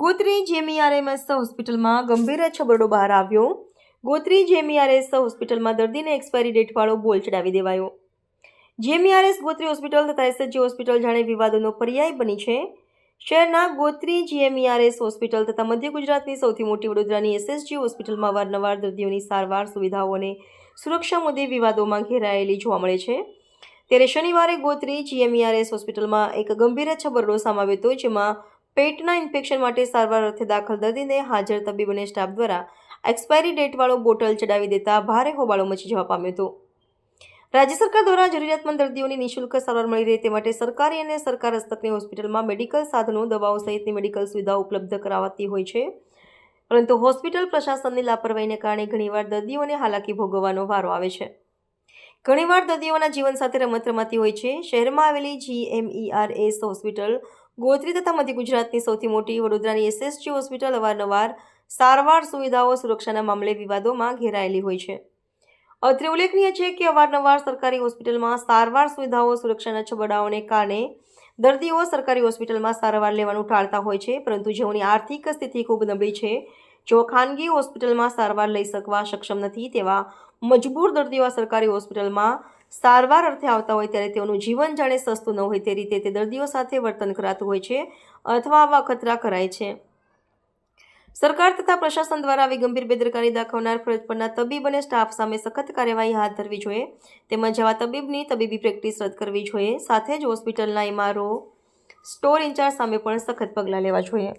ગોત્રી જેમીઆરએમએસ હોસ્પિટલમાં ગંભીર છબરડો બહાર આવ્યો. ગોત્રી જેમીઆરએસ હોસ્પિટલમાં દર્દીને એક્સપાયરી ડેટવાળો બોલ ચડાવી દેવાયો. જેમીઆરએસ ગોત્રી હોસ્પિટલ તથા એસએચજી હોસ્પિટલ જાણે વિવાદોનો પર્યાય બની છે. શહેરના ગોત્રી જીએમઈઆરએસ હોસ્પિટલ તથા મધ્ય ગુજરાતની સૌથી મોટી વડોદરાની એસએસજી હોસ્પિટલમાં અવારનવાર દર્દીઓની સારવાર, સુવિધાઓ અને સુરક્ષા મુદ્દે વિવાદોમાં ઘેરાયેલી જોવા મળે છે. ત્યારે શનિવારે ગોત્રી જીએમઈઆરએસ હોસ્પિટલમાં એક ગંભીર છબરડો સામે હતો, જેમાં પેટના ઇન્ફેક્શન માટે સારવાર અર્થે દાખલ દર્દીને હાજર તબીબ અને સ્ટાફ દ્વારા એક્સપાયરી ડેટવાળો બોટલ ચડાવી દેતા ભારે હોબાળો મચી જવા પામ્યો હતો. રાજ્ય સરકાર દ્વારા જરૂરિયાતમંદ દર્દીઓની નિઃશુલ્ક સારવાર મળી રહે તે માટે સરકારી અને સરકાર હસ્તકની હોસ્પિટલમાં મેડિકલ સાધનો, દવાઓ સહિતની મેડિકલ સુવિધાઓ ઉપલબ્ધ કરાવાતી હોય છે. પરંતુ હોસ્પિટલ પ્રશાસનની લાપરવાહીને કારણે ઘણીવાર દર્દીઓને હાલાકી ભોગવવાનો વારો આવે છે. ઘણીવાર દર્દીઓના જીવન સાથે રમત રમાતી હોય છે. શહેરમાં આવેલી જીએમઈઆરએસ હોસ્પિટલ ગોત્રી તથા મધ્ય ગુજરાતની સૌથી મોટી વડોદરાની એસએસજી હોસ્પિટલ અવારનવાર સારવાર સુવિધાઓ સુરક્ષાના મામલે વિવાદોમાં ઘેરાયેલી હોય છે. અત્રે ઉલ્લેખનીય છે કે અવારનવાર સરકારી હોસ્પિટલમાં સારવાર સુવિધાઓ સુરક્ષાના છબડાઓને કારણે દર્દીઓ સરકારી હોસ્પિટલમાં સારવાર લેવાનું ટાળતા હોય છે, પરંતુ જેઓની આર્થિક સ્થિતિ ખૂબ નબળી છે, જેઓ ખાનગી હોસ્પિટલમાં સારવાર લઈ શકવા સક્ષમ નથી તેવા મજબૂર દર્દીઓ સરકારી હોસ્પિટલમાં સારવાર અર્થે આવતા હોય ત્યારે તેઓનું જીવન જાણે સસ્તું ન હોય તે રીતે તે દર્દીઓ સાથે વર્તન કરાતું હોય છે અથવા આવા અખતરા કરાય છે. સરકાર તથા પ્રશાસન દ્વારા આવી ગંભીર બેદરકારી દાખવનાર ફરજ પરના તબીબ અને સ્ટાફ સામે સખત કાર્યવાહી હાથ ધરવી જોઈએ તેમજ આવા તબીબની તબીબી પ્રેક્ટિસ રદ કરવી જોઈએ સાથે જ હોસ્પિટલના એમઆરઓ સ્ટોર ઇન્ચાર્જ સામે પણ સખત પગલાં લેવા જોઈએ.